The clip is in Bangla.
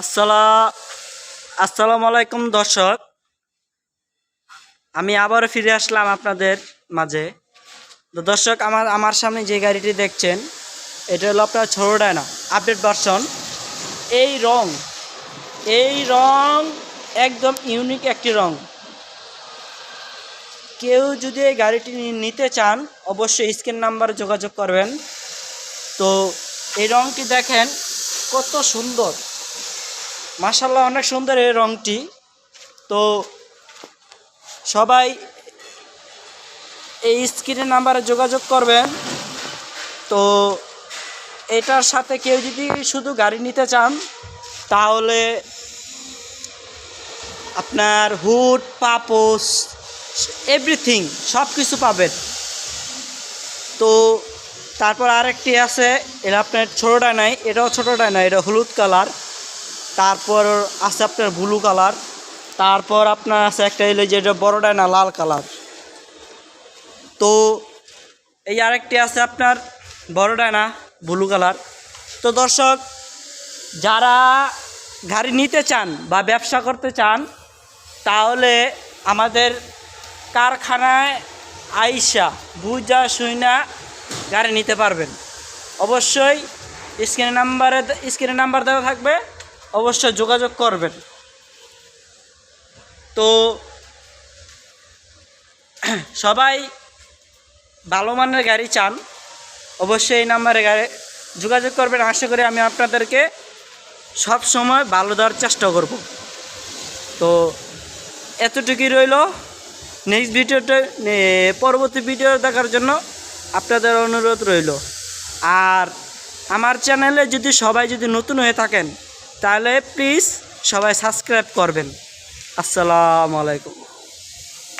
আসসালা, আসসালামু আলাইকুম দর্শক। আমি আবার ফিরে আসলাম আপনাদের মাঝে। তো দর্শক, আমার আমার সামনে যে গাড়িটি দেখছেন, এটা হলো আপনার ছোটো ডায়না আপডেট ভার্সন। এই রং এই রং একদম ইউনিক একটি রং। কেউ যদি এই গাড়িটি নিতে চান, অবশ্যই স্ক্রিন নাম্বারে যোগাযোগ করবেন। তো এই রংটি দেখেন কত সুন্দর। মাসাল্লাহ অনেক সুন্দর এই রংটি। তো সবাই এই স্ক্রিনের নাম্বারে যোগাযোগ করবেন। তো এটার সাথে কেউ যদি শুধু গাড়ি নিতে চান, তাহলে আপনার হুড পাপোস এভরিথিং সব কিছু পাবেন। তো তারপর আরেকটি আছে, এটা আপনার ছোটোটা নাই, এটাও ছোটোটা নাই, এটা হলুদ কালার। তারপর আছে আপনার ব্লু কালার তারপর আপনার আছে একটা এলো যেটা বড়টা না লাল কালার তো এই আরেকটি আছে আপনার বড়টা না ব্লু কালার তো দর্শক, যারা গাড়ি নিতে চান বা ব্যবসা করতে চান, তাহলে আমাদের কারখানায় আইসা বুঝা শুইনা গাড়ি নিতে পারবেন। অবশ্যই স্ক্রিনের নাম্বারে স্ক্রিনের নাম্বার দেওয়া থাকবে। অবশ্যই যোগাযোগ করবেন। তো, সবাই ভালো মানের গাড়ি চান, অবশ্যই এই নাম্বারে গাড়ি যোগাযোগ করবেন। আশা করি আমি আপনাদেরকে সব সময় ভালো দেওয়ার চেষ্টা করব। তো, এতটুকুই রইল। নেক্সট ভিডিওটা পরবর্তী ভিডিও দেখার জন্য আপনাদের অনুরোধ রইল। আর আমার চ্যানেলে যদি সবাই যদি নতুন হয়ে থাকেন তাহলে প্লিজ সবাই সাবস্ক্রাইব করবেন। আসসালামু আলাইকুম।